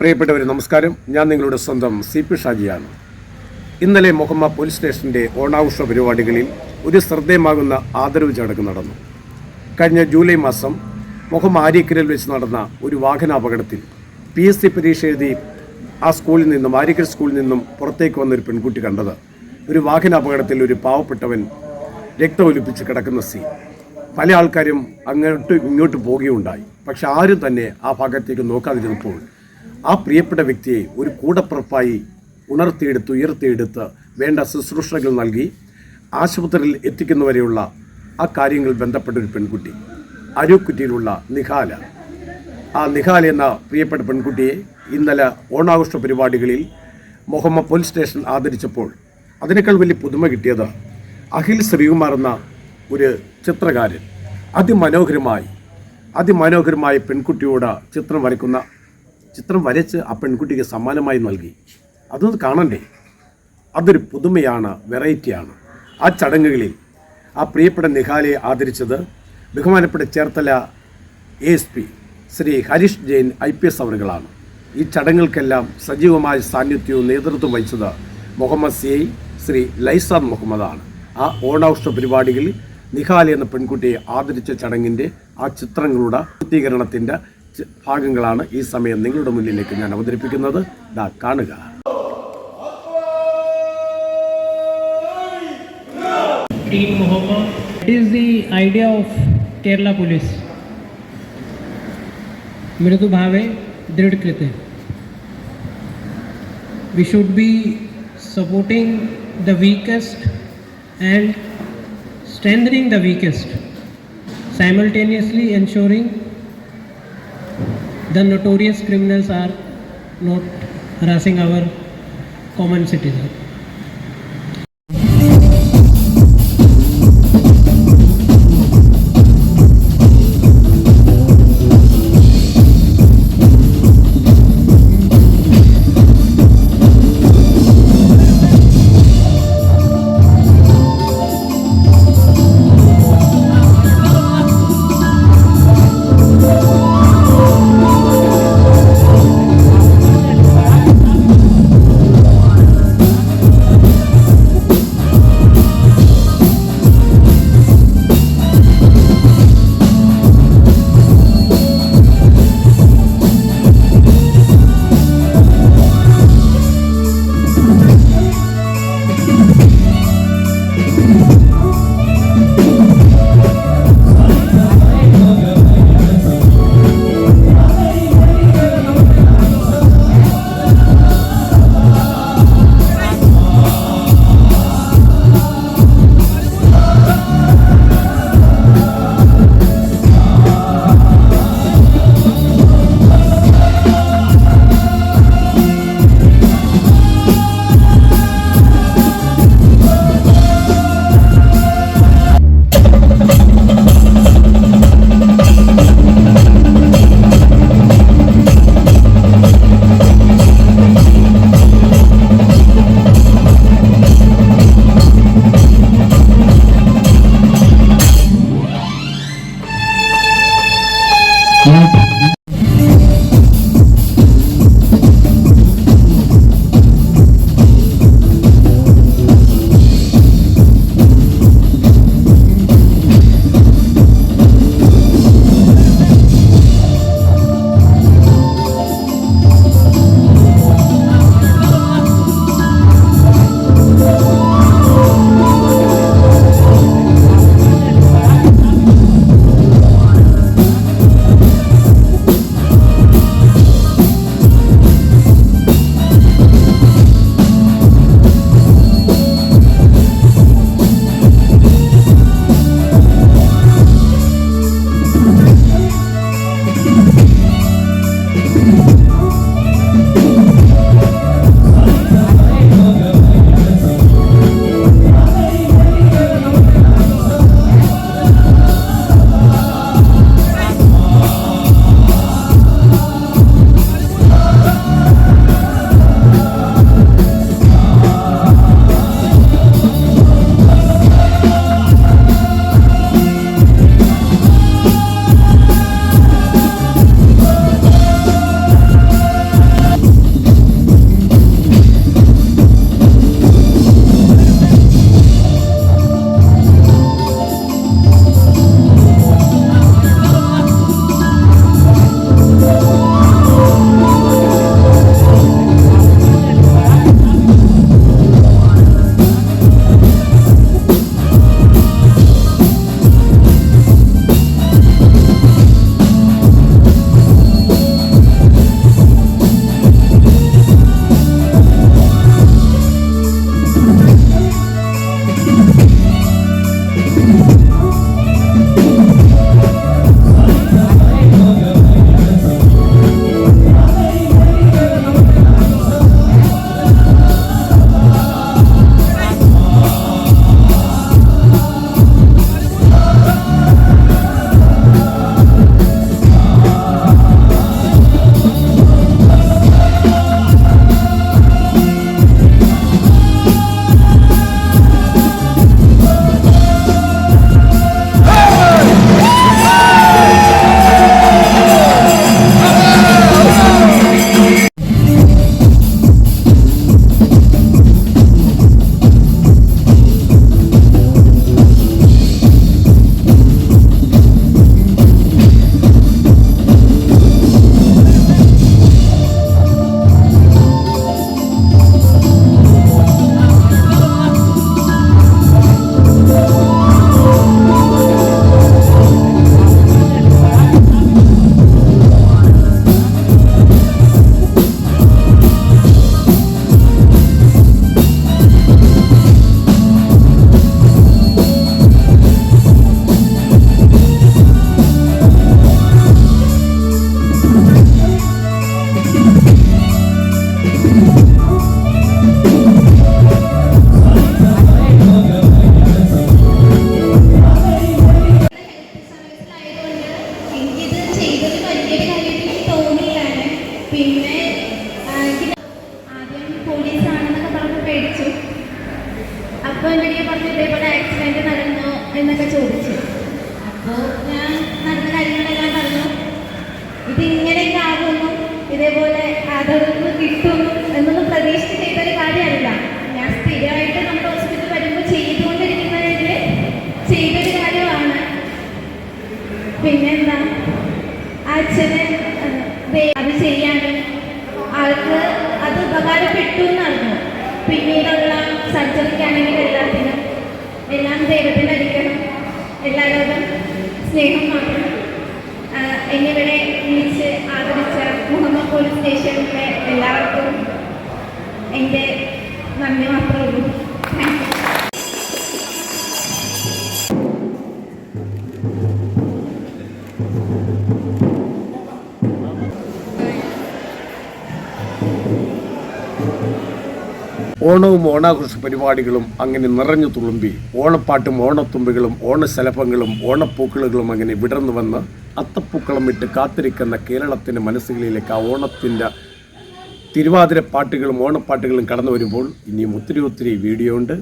പ്രിയപ്പെട്ടവരെ നമസ്കാരം. ഞാൻ നിങ്ങളുടെ സ്വന്തം സി പി ഷാജിയാണ്. ഇന്നലെ മുഹമ്മ പോലീസ് സ്റ്റേഷന്റെ ഓണാഘോഷ പരിപാടികളിൽ ഒരു ശ്രദ്ധേയമാകുന്ന ആദരവ് ചടങ്ങ് നടന്നു. കഴിഞ്ഞ ജൂലൈ മാസം മുഹമ്മ ആര്യക്കരയിൽ വെച്ച് നടന്ന ഒരു വാഹനാപകടത്തിൽ പി എസ് സി പരീക്ഷ എഴുതി ആ സ്കൂളിൽ നിന്നും ആര്യക്കര സ്കൂളിൽ നിന്നും പുറത്തേക്ക് വന്ന ഒരു പെൺകുട്ടി കണ്ടത്. ഒരു വാഹനാപകടത്തിൽ ഒരു പാവപ്പെട്ടവൻ രക്തമൊലിപ്പിച്ച് കിടക്കുന്ന സീൻ പല ആൾക്കാരും അങ്ങോട്ട് ഇങ്ങോട്ട് പോവുകയുണ്ടായി. പക്ഷെ ആരും തന്നെ ആ ഭാഗത്തേക്ക് നോക്കാതിരുന്നപ്പോൾ ആ പ്രിയപ്പെട്ട വ്യക്തിയെ ഒരു കൂടപ്പുറപ്പായി ഉണർത്തിയെടുത്ത് ഉയർത്തിയെടുത്ത് വേണ്ട ശുശ്രൂഷകൾ നൽകി ആശുപത്രിയിൽ എത്തിക്കുന്നവരെയുള്ള ആ കാര്യങ്ങൾ ബന്ധപ്പെട്ട ഒരു പെൺകുട്ടി അരൂക്കുറ്റിയിലുള്ള നിഹാല. ആ നിഹാല എന്ന പ്രിയപ്പെട്ട പെൺകുട്ടിയെ ഇന്നലെ ഓണാഘോഷ പരിപാടികളിൽ മുഹമ്മ പോലീസ് സ്റ്റേഷൻ ആദരിച്ചപ്പോൾ അതിനേക്കാൾ വലിയ പുതുമ കിട്ടിയത് അഖിൽ ശ്രീകുമാർ എന്ന ഒരു ചിത്രകാരൻ. അതിമനോഹരമായി അതിമനോഹരമായ പെൺകുട്ടിയോട് ചിത്രം വരയ്ക്കുന്ന ചിത്രം വരച്ച് ആ പെൺകുട്ടിക്ക് സമ്മാനമായി നൽകി. അതൊന്ന് കാണണ്ടേ? അതൊരു പുതുമയാണ് വെറൈറ്റിയാണ്. ആ ചടങ്ങുകളിൽ ആ പ്രിയപ്പെട്ട നിഹാലയെ ആദരിച്ചത് ബഹുമാനപ്പെട്ട Cherthala A S P Shri Harish Jain I P S അവറുകളാണ്. ഈ ചടങ്ങുകൾക്കെല്ലാം സജീവമായ സാന്നിധ്യവും നേതൃത്വം വഹിച്ചത് മുഹമ്മദ് സി ശ്രീ ലൈസാദ് മുഹമ്മദാണ്. ആ ഓണാഘോഷ പരിപാടികളിൽ നിഹാൽ എന്ന പെൺകുട്ടിയെ ആദരിച്ച ചടങ്ങിന്റെ ആ ചിത്രങ്ങളുടെ പൂർത്തീകരണത്തിന്റെ ഭാഗങ്ങളാണ് ഈ സമയം നിങ്ങളുടെ മുന്നിലേക്ക് ഞാൻ അവതരിപ്പിക്കുന്നത് ദാ കാണുക Team Mohammed. It is the idea of Kerala police. मृदु भावे दृढ़ कृते we should be supporting the weakest and strengthening the weakest simultaneously ensuring the notorious criminals are not harassing our common citizen വലിയൊരു കാര്യമായിട്ട് എനിക്ക് തോന്നിയതാണ് പിന്നെ ആദ്യം പോലീസാണെന്നൊക്കെ പറഞ്ഞ് പേടിച്ചു. അപ്പോൾ എന്നോട് പറഞ്ഞു ഇതേപോലെ ആക്സിഡന്റ് നടന്നു എന്നൊക്കെ ചോദിച്ചു. അപ്പോൾ ഞാൻ നടന്ന പറഞ്ഞു. ഇതിങ്ങനെയൊക്കെ ആകുന്നു. ഇതേപോലെ അതൊന്നും കിട്ടും ഉപകാരപ്പെട്ടു എന്നറിഞ്ഞു പിന്നീടുള്ള സഞ്ചരിക്കാണെങ്കിൽ എല്ലാത്തിനും എല്ലാം ദൈവത്തിന് അടിക്കണം എല്ലാവരോടും സ്നേഹം മാത്രം. എന്നിവിടെ വിളിച്ച് ആദരിച്ച മുഹമ്മദ് പോലീസ് സ്റ്റേഷനിലെ എല്ലാവർക്കും എന്റെ നന്ദി മാത്രമേ ഉള്ളൂ. താങ്ക് യു ഓണവും ഓണാഘോഷ പരിപാടികളും അങ്ങനെ നിറഞ്ഞു തുളുമ്പി ഓണപ്പാട്ടും ഓണത്തുമ്പികളും ഓണശലഭങ്ങളും ഓണപ്പൂക്കളുകളും അങ്ങനെ വിടർന്നു വന്ന് അത്തപ്പൂക്കളം ഇട്ട് കാത്തിരിക്കുന്ന കേരളത്തിന്റെ മനസ്സുകളിലേക്ക് ആ ഓണത്തിന്റെ തിരുവാതിര പാട്ടുകളും ഓണപ്പാട്ടുകളും കടന്നു വരുമ്പോൾ ഇനിയും ഒത്തിരി ഒത്തിരി വീഡിയോ ഉണ്ട്.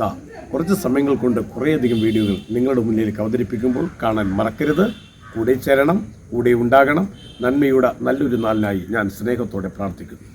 ദാ കുറച്ച് സമയങ്ങൾ കൊണ്ട് കുറേയധികം വീഡിയോകൾ നിങ്ങളുടെ മുന്നിലേക്ക് അവതരിപ്പിക്കുമ്പോൾ കാണാൻ മറക്കരുത്. കൂടെ ചേരണം കൂടെ ഉണ്ടാകണം. നന്മയുടെ നല്ലൊരു നാളിനായി ഞാൻ സ്നേഹത്തോടെ പ്രാർത്ഥിക്കുന്നു.